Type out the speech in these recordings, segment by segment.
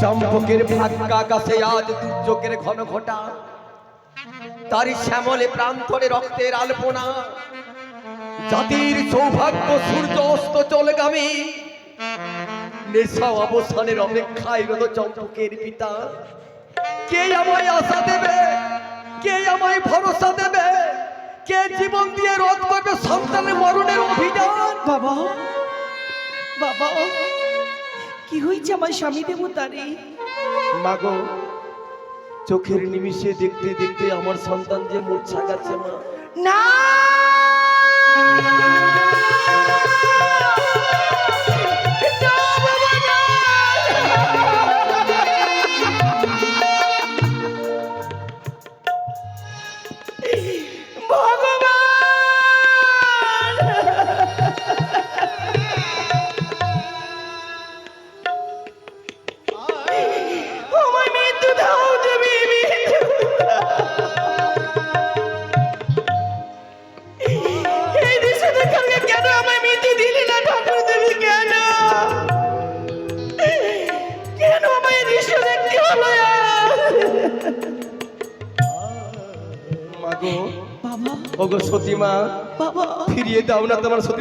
চম্পকের ভাগ্য আকাশে আজ দুর্যোগের ঘন ঘটা তারই শ্যামলে প্রান্তরে রক্তের আলপনা। জাতির সৌভাগ্য সূর্য অস্ত চলগামী। নেশা অবসানের অপেক্ষায় রত চম্পকের পিতা। কে আমায় আশা দেবে? কে আমায় ভরসা দেবে? কে জীবন দিয়ে রোধ করবে সন্তানের মরণের অভিযান? বাবা বাবা কি হয়েছে আমার স্বামী দেবতারে? মাগো চোখের নিমিষে দেখতে দেখতে আমার সন্তান যে মূর্ছা গেছে মা। না! না,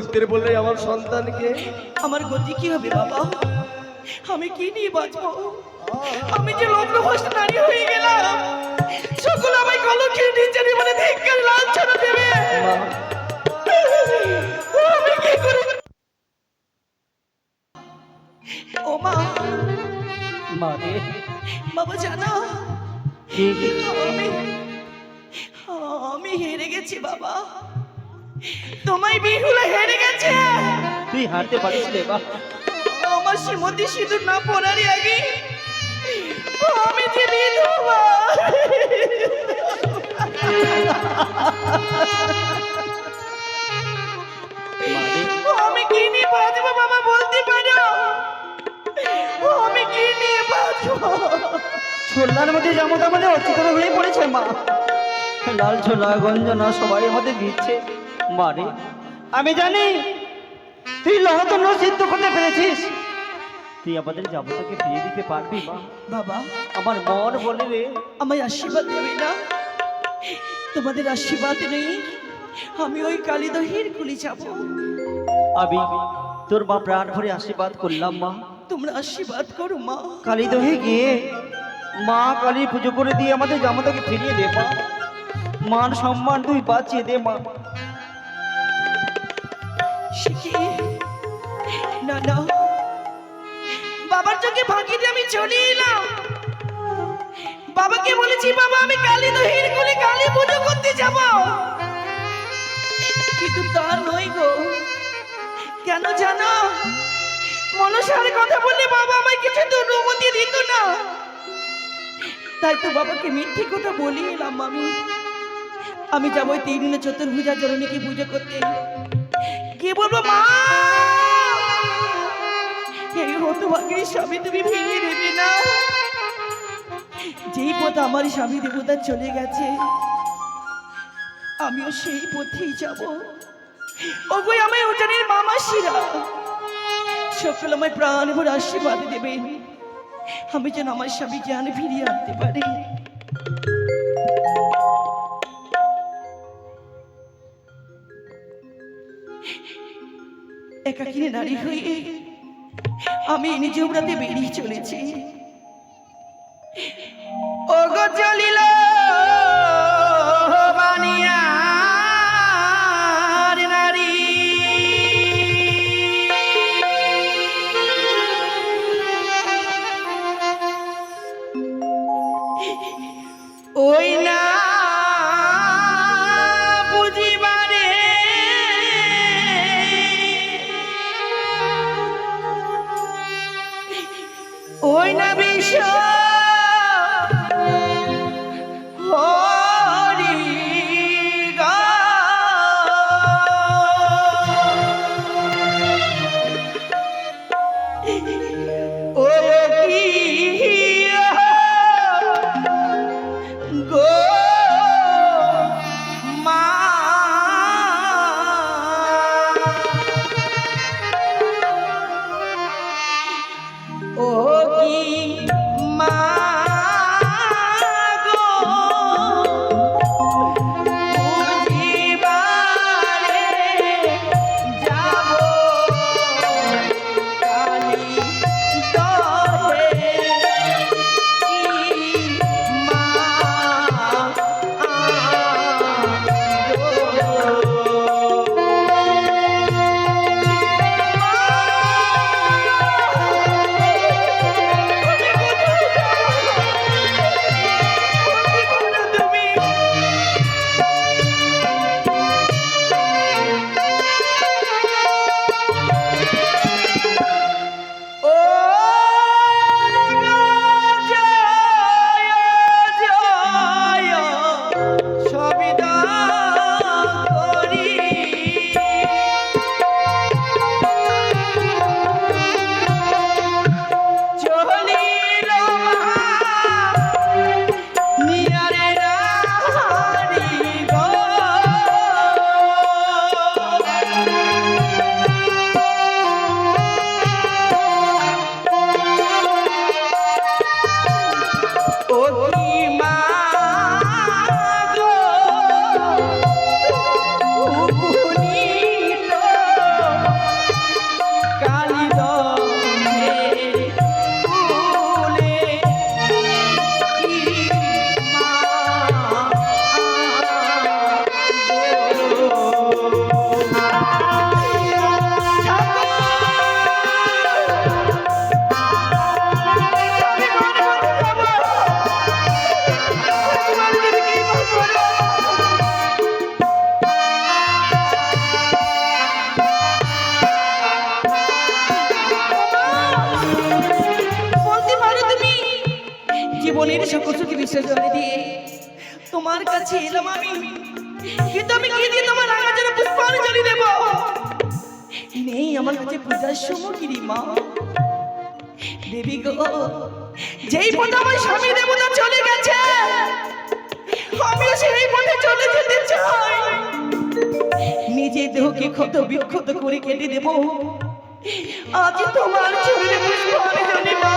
সতীত্বের বললে আমার সন্তানকে। আমার গতি কি হবে বাবা? আমি কি নিয়ে বাঁচবো? আমি যে লগ্নভ্রষ্ট নারী হয়ে গেলাম সকল আমায় কলঙ্কের নিচে মানে ধিক্কার লাঞ্ছনা দেবে। আমি কি করে ও মা। মারে বাবা জানো। আমি আমি হেরে গেছি বাবা। তোমায় বিহুলা হেরে গেছে। তুই হাঁটতে পারিস রে বা আমার শ্রীমতী সিঁদুর না পড়ারই আগে আমি যে বিধবা। আমি কি নিয়ে বাঁচবো বাবা বলতে পারো? আমি কি নিয়ে বাঁচবো? ছোলার মধ্যে যেমন আমাদের অচেতন হয়ে পড়েছে মা। লাল ছোলা গঞ্জনা সবাই আমাদের দিচ্ছে। মারে আমি জানি তুই লহতন সিদ্ধ করতে পেরেছিস। তুই আমাদের যাবতাকে ফিরিয়ে দিতে পারবি মা। বাবা আমার মন বলে রে। আমায় আশীর্বাদ দেবে না। তোমাদের আশীর্বাদ নেই। আমি ওই কালীদহির কুলি যাব। আমি তোর মা প্রাণ ভরে আশীর্বাদ করলাম মা। তোমরা আশীর্বাদ করো মা। কালীদহে গিয়ে মা কালী পুজো করে দিয়ে আমাদের জামাতাকে ফিরিয়ে দে মা। মান সম্মান তুই বাঁচিয়ে দে মা। না না। বাবার চোখে ফাঁকি দিয়ে আমি চলে এলাম। বাবাকে বলেছি, বাবা, আমি কালী দহির কুলি কালী পুজো করতে যাব। কিন্তু তা নয় গো। কেন জানো? মনসার কথা বললে বাবা আমায় কিছু তো অনুমতি দিত না। তাই তো বাবাকে মিথ্যে কথা বলি এলাম আমি। আমি যাব তিন চতুর্ভুজা জননীকে পুজো করতে। কি বলব, মা! এই হতভাগের স্বামী তুমি ফিরিয়ে দেবে না। যেই পথ আমার স্বামী দেবতা চলে গেছে, আমিও সেই পথেই যাব। ওগোই আমায় উজানের মামাসিরা সকল আমায় প্রাণ ভরে আশীর্বাদ দেবেন। আমি যেন আমার স্বামী জ্ঞান ফিরিয়ে আনতে পারি। একাকিনী নারী হয়ে আমি নিজে উড়াতে বেরিয়ে চলেছি। ওই না তোমার কাছে এলাম আমি। কিন্তু আমি কি দিয়ে তোমার রাঙা জন্য পুষ্পাঞ্জলি দেব? নেই আমার কাছে পূজার সামগ্রী, মা। দেবী গো, যেই পথে আমার স্বামী দেবতা চলে গেছে, আমিও সেই পথে চলে যেতে চাই। নিজের দেহকে ক্ষত বিক্ষত করে কেটে দেব। আজ তোমার শরীরে পুষ্পাঞ্জলি মা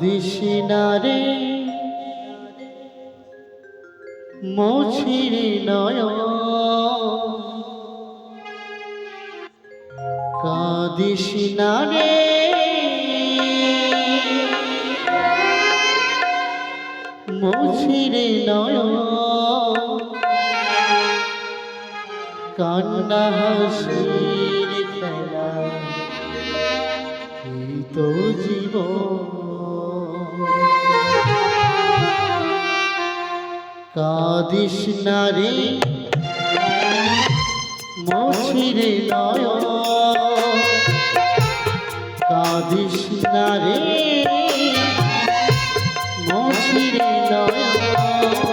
দিশিনারে মৌছিরি রে মছির নয় কাঁদিস না নয় কান্না হাসির খেলা এই তো জীবন। কাদিস নারী। মশিরে নয়। কাদিস নারী। মশিরে নয়।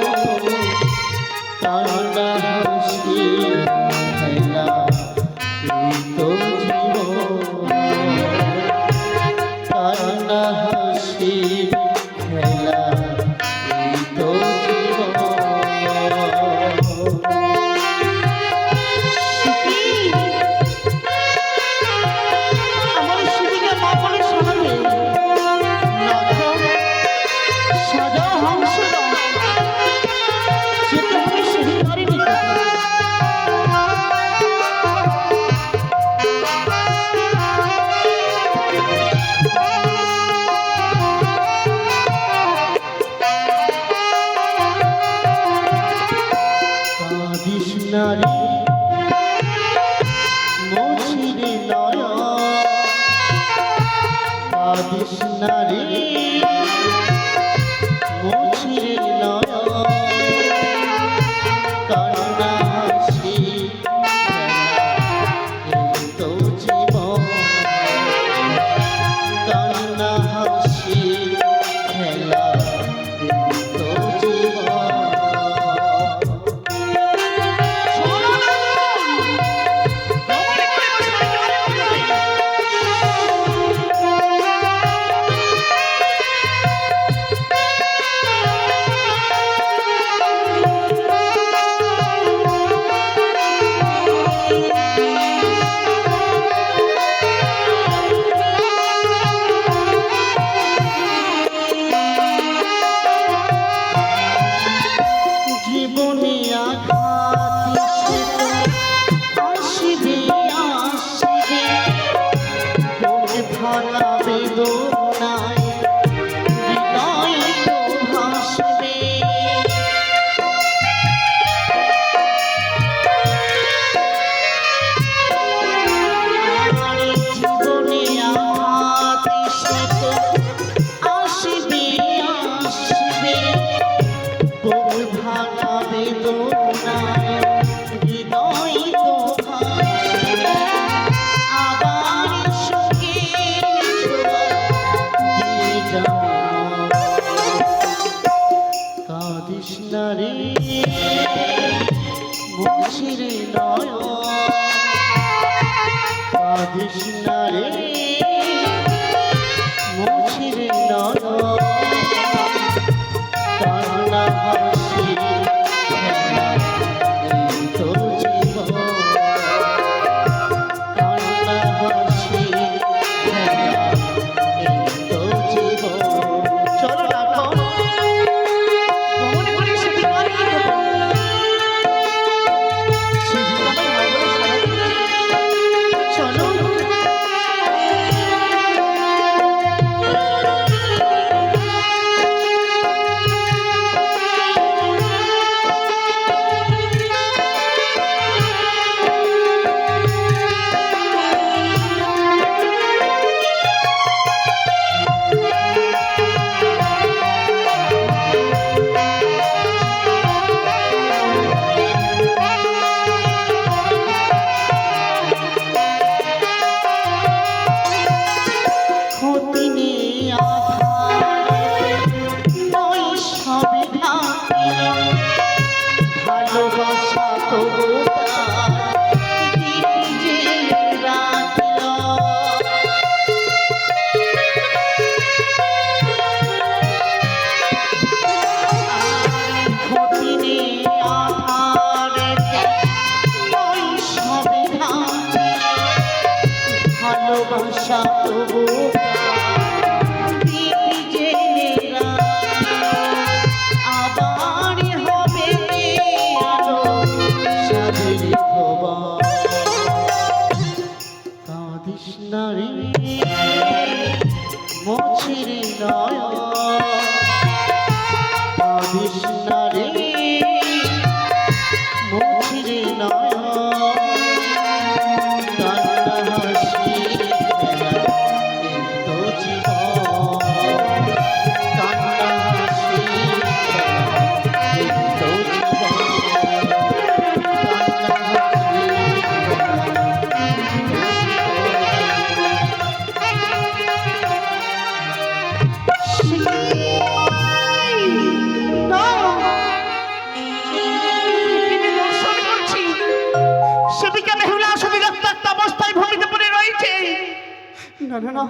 না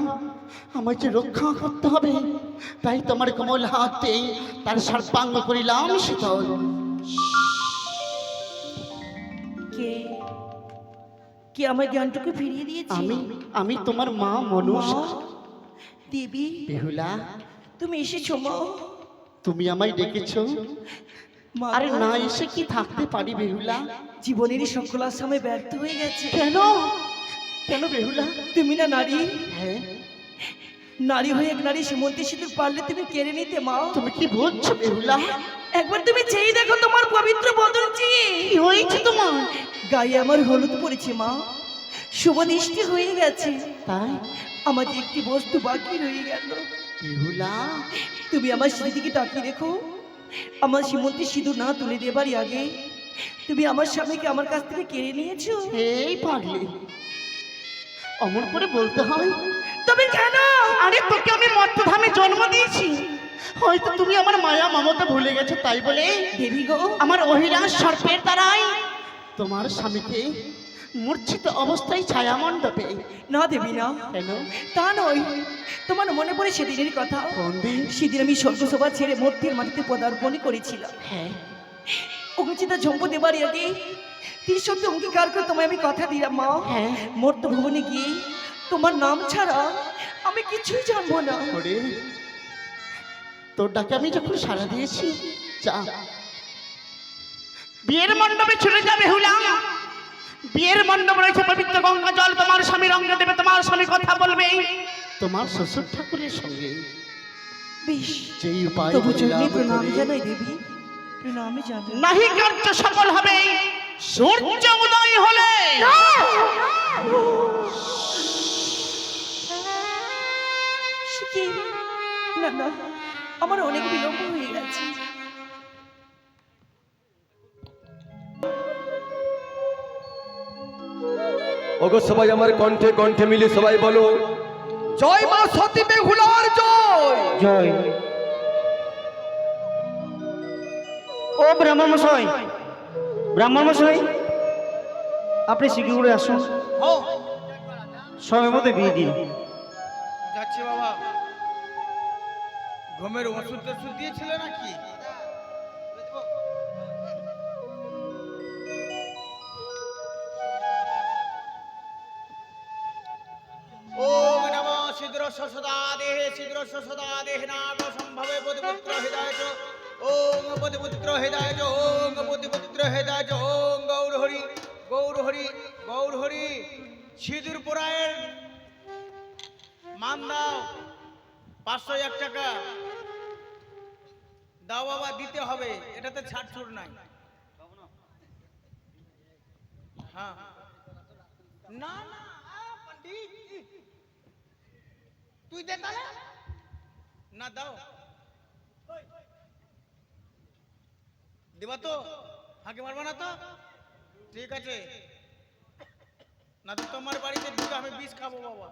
না যে রক্ষা করতে হবে। তাই তোমার কোমল হাতে তার সর্বাঙ্গ করিলাম শীতল কে? কে আমার জ্ঞানটুকু ফিরিয়ে দিয়েছে? আমি আমি তোমার মা মনুষা দেবী? বেহুলা তুমি এসেছ মা। তুমি আমায় ডেকেছো। আরে না এসে কি থাকতে পারি বেহুলা? জীবনের সকল আসামে ব্যর্থ হয়ে গেছে। কেন? কেন বেহুলা? তুমি না নারী? হ্যাঁ। নারী হয়ে এক নারী সীমন্তী সিঁদুর পারলে তুমি কেড়ে নিতে মা। তুমি কি বলছো বেহুলা? একবার তুমি চেয়ে দেখো তোমার পবিত্র বদন কি হয়েছে তোমার? গায়ে আমার হলুদ পড়েছে মা। শুভ দৃষ্টি হয়ে গেছে। তাই? আমার একটি বস্তু বাকি রয়ে গেল। বেহুলা? তুমি আমার স্মৃতিকে তাকিয়ে রেখো আমার সীমন্তী সিঁদুর না তুলে দেবারই আগে তুমি আমার স্বামীকে আমার কাছ থেকে কেড়ে নিয়েছো। এই পাগলি। অমর করে বলতে হয় তবে কেন? আরে তোকে আমি মত্তধামে জন্ম দিয়েছি। হয়তো তুমি আমার মায়া মমতা ভুলে গেছো তাই বলে। দেবী গো। আমার অহিরাজ সর্পের দ্বারাই তোমার স্বামীকে মূর্ছিত অবস্থায় ছায়া মণ্ডপে না দেবী না। কেন? তা নয় তোমার মনে পড়ে সেদিনের কথা? সেদিন আমি স্বর্গসভা ছেড়ে মূর্তির মাটিতে পদার্পণই করেছিলাম। হ্যাঁ। অঙ্কিতা জম্ব দেবার আগে তিনি সত্যি অঙ্গীকার করে তোমায় আমি কথা দিলাম মা। হ্যাঁ। মর্ত ভুবনে গিয়ে তোমার নাম ছাড়া আমি কিছুই জানব না। ওরে তোর ডাকে আমি যখন সাড়া দিয়েছি যা। বিয়ের মণ্ডপে চলে যাবে হুলাম বিয়ের মণ্ডপ রয়েছে পবিত্র গঙ্গা জল তোমার স্বামী রঙ্গে দেবে তোমার স্বামী কথা বলবে। তোমার শ্বশুর ঠাকুরের সঙ্গে। বেশ যেই উপায় প্রণাম জানাই দেবী। প্রণামে জানাই। নাহি কার্য সফল হবে। সূর্য উদয় হলে। না না আমার অনেক বিলম্ব হয়ে গেছে। ওগো সবাই আমার কণ্ঠে কণ্ঠে মিলে সবাই বলো জয় মা সতী বেহুলার জয়! জয়। ও ব্রাহ্মণ মশাই ব্রাহ্মণ মশাই আপনি শিখিগুড়ে আসুন। সময় মতো বিয়ে দিন। যাচ্ছি বাবা। ঘুমের ওষুধ টষুধ দিয়েছিলে নাকি? নম সদা দেহে সিদ্র সদা দেহে নাগ সম্ভবে বোধিপুত্র হৃদয় চ ওম বোধিপুত্র হৃদয় চ ওম বোধিপুত্র হৃদয় ওম গৌর হরি গৌর হরি গৌর হরি। সিঁদুর পোড়ায়ের মান দাও পাঁচশো এক টাকা। দাও বাবা, দিতে হবে, এটাতে ছাড় ছুড় নাই। হ্যাঁ। না না তুই দে না, দাও। দিবা তো? ফাঁকে মারবা না তো? ঠিক আছে। না তো তোমার বাড়িতে ঢুকে আমি বিষ খাব, বাবা।